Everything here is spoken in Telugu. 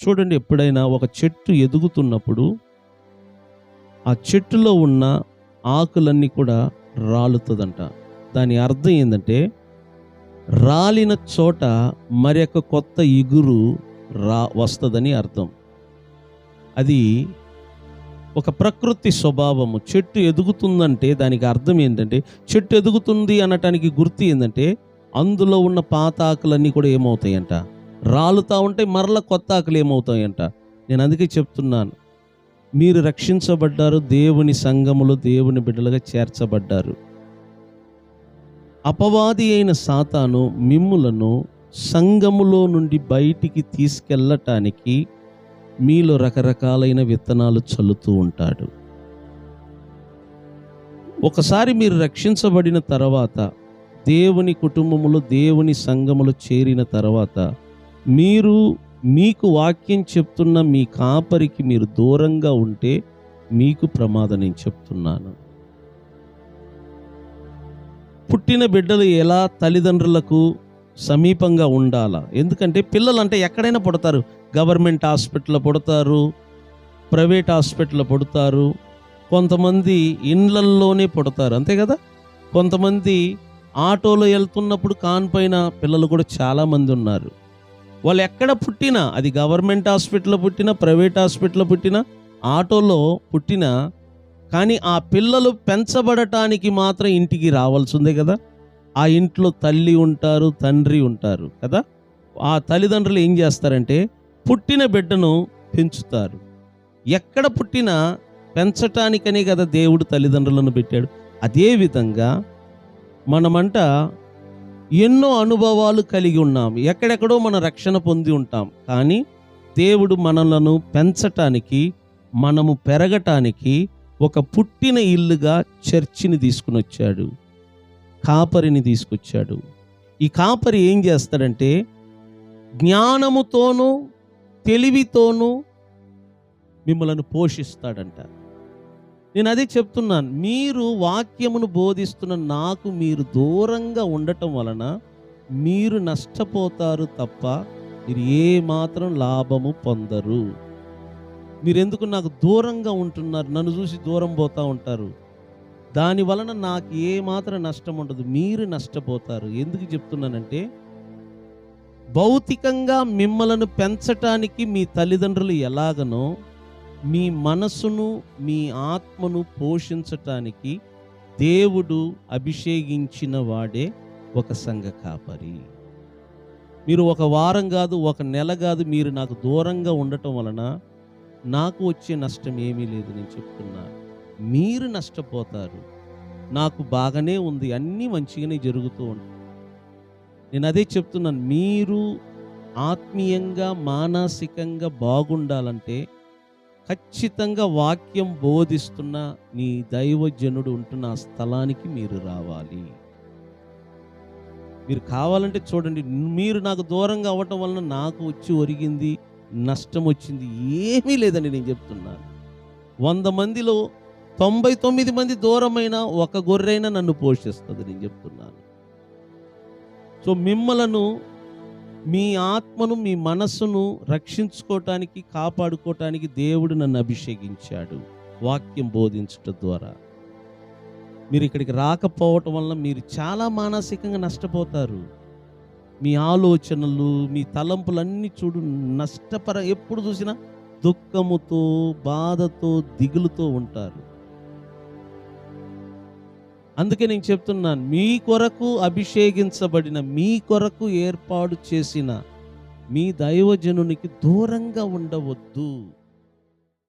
చూడండి ఎప్పుడైనా ఒక చెట్టు ఎదుగుతున్నప్పుడు ఆ చెట్టులో ఉన్న ఆకులన్నీ కూడా రాలుతుందంట. దాని అర్థం ఏంటంటే రాలిన చోట మరొక కొత్త ఇగురు రా వస్తుందని అర్థం. అది ఒక ప్రకృతి స్వభావము. చెట్టు ఎదుగుతుందంటే దానికి అర్థం ఏంటంటే చెట్టు ఎదుగుతుంది అనటానికి గుర్తు ఏంటంటే అందులో ఉన్న పాత ఆకులన్నీ కూడా ఏమవుతాయంట. రాలుతూ ఉంటే మరల కొత్త ఆకులు ఏమవుతాయంట? నేను అందుకే చెప్తున్నాను. మీరు రక్షించబడ్డారు దేవుని సంఘములో దేవుని బిడ్డలుగా చేర్చబడ్డారు. అపవాది అయిన సాతాను మిమ్ములను సంఘములో నుండి బయటికి తీసుకెళ్ళటానికి మీలో రకరకాలైన విత్తనాలు చల్లుతూ ఉంటాడు. ఒకసారి మీరు రక్షించబడిన తర్వాత దేవుని కుటుంబములో దేవుని సంఘములో చేరిన తర్వాత మీరు మీకు వాక్యం చెప్తున్న మీ కాపరికి మీరు దూరంగా ఉంటే మీకు ప్రమాదం నేను చెప్తున్నాను. పుట్టిన బిడ్డలు ఎలా తల్లిదండ్రులకు సమీపంగా ఉండాలా? ఎందుకంటే పిల్లలు అంటే ఎక్కడైనా పుడతారు. గవర్నమెంట్ హాస్పిటల్లో పుడతారు ప్రైవేట్ హాస్పిటల్లో పుడతారు. కొంతమంది ఇండ్లల్లోనే పుడతారు. అంతే కదా? కొంతమంది ఆటోలో వెళ్తున్నప్పుడు కాన్పైన పిల్లలు కూడా చాలామంది ఉన్నారు. వాళ్ళు ఎక్కడ పుట్టినా అది గవర్నమెంట్ హాస్పిటల్లో పుట్టినా ప్రైవేట్ హాస్పిటల్లో పుట్టినా ఆటోలో పుట్టినా కానీ ఆ పిల్లలు పెంచబడటానికి మాత్రం ఇంటికి రావాల్సిందే కదా. ఆ ఇంట్లో తల్లి ఉంటారు తండ్రి ఉంటారు కదా. ఆ తల్లిదండ్రులు ఏం చేస్తారంటే పుట్టిన బిడ్డను పెంచుతారు. ఎక్కడ పుట్టినా పెంచటానికనే కదా దేవుడు తల్లిదండ్రులను పెట్టాడు. అదేవిధంగా మనమంట ఎన్నో అనుభవాలు కలిగి ఉన్నాం. ఎక్కడెక్కడో మన రక్షణ పొంది ఉంటాం. కానీ దేవుడు మనలను పెంచటానికి మనము పెరగటానికి ఒక పుట్టిన ఇల్లుగా చర్చిని తీసుకుని వచ్చాడు కాపరిని తీసుకొచ్చాడు. ఈ కాపరి ఏం చేస్తాడంటే జ్ఞానముతోనూ తెలివితోనూ మిమ్మలను పోషిస్తాడంట. నేను అదే చెప్తున్నాను. మీరు వాక్యమును బోధిస్తున్న నాకు మీరు దూరంగా ఉండటం వలన మీరు నష్టపోతారు తప్ప మీరు ఏ మాత్రం లాభము పొందరు. మీరెందుకు నాకు దూరంగా ఉంటున్నారు? నన్ను చూసి దూరం పోతూ ఉంటారు. దాని వలన నాకు ఏ మాత్రం నష్టం ఉండదు. మీరు నష్టపోతారు. ఎందుకు చెప్తున్నానంటే భౌతికంగా మిమ్మలను పెంచటానికి మీ తల్లిదండ్రులు ఎలాగనో మీ మనసును మీ ఆత్మను పోషించటానికి దేవుడు అభిషేకించిన వాడే ఒక సంఘ కాపరి. మీరు ఒక వారం కాదు ఒక నెల కాదు మీరు నాకు దూరంగా ఉండటం వలన నాకు వచ్చే నష్టం ఏమీ లేదు నేను చెప్తున్నా. మీరు నష్టపోతారు. నాకు బాగానే ఉంది అన్నీ మంచిగానే జరుగుతూ ఉంటాయి నేను అదే చెప్తున్నాను. మీరు ఆత్మీయంగా మానసికంగా బాగుండాలంటే ఖచ్చితంగా వాక్యం బోధిస్తున్న నీ దైవజనుడు ఉంటున్న ఆ స్థలానికి మీరు రావాలి. మీరు కావాలంటే చూడండి మీరు నాకు దూరంగా అవ్వటం వలన నాకు వచ్చి ఒరిగింది నష్టం వచ్చింది ఏమీ లేదని నేను చెప్తున్నాను వంద మందిలో తొంభై తొమ్మిది మంది దూరమైన ఒక గొర్రెైనా నన్ను పోషిస్తుంది నేను చెప్తున్నాను. సో మిమ్మలను మీ ఆత్మను మీ మనస్సును రక్షించుకోవటానికి కాపాడుకోవటానికి దేవుడు నన్ను అభిషేకించాడు. వాక్యం బోధించటం ద్వారా. మీరు ఇక్కడికి రాకపోవటం వల్ల మీరు చాలా మానసికంగా నష్టపోతారు. మీ ఆలోచనలు మీ తలంపులన్నీ చూడు నష్టపర ఎప్పుడు చూసినా దుఃఖముతో బాధతో దిగులుతో ఉంటారు. అందుకే నేను చెప్తున్నాను మీ కొరకు అభిషేకించబడిన మీ కొరకు ఏర్పాటు చేసిన మీ దైవజనునికి దూరంగా ఉండవద్దు.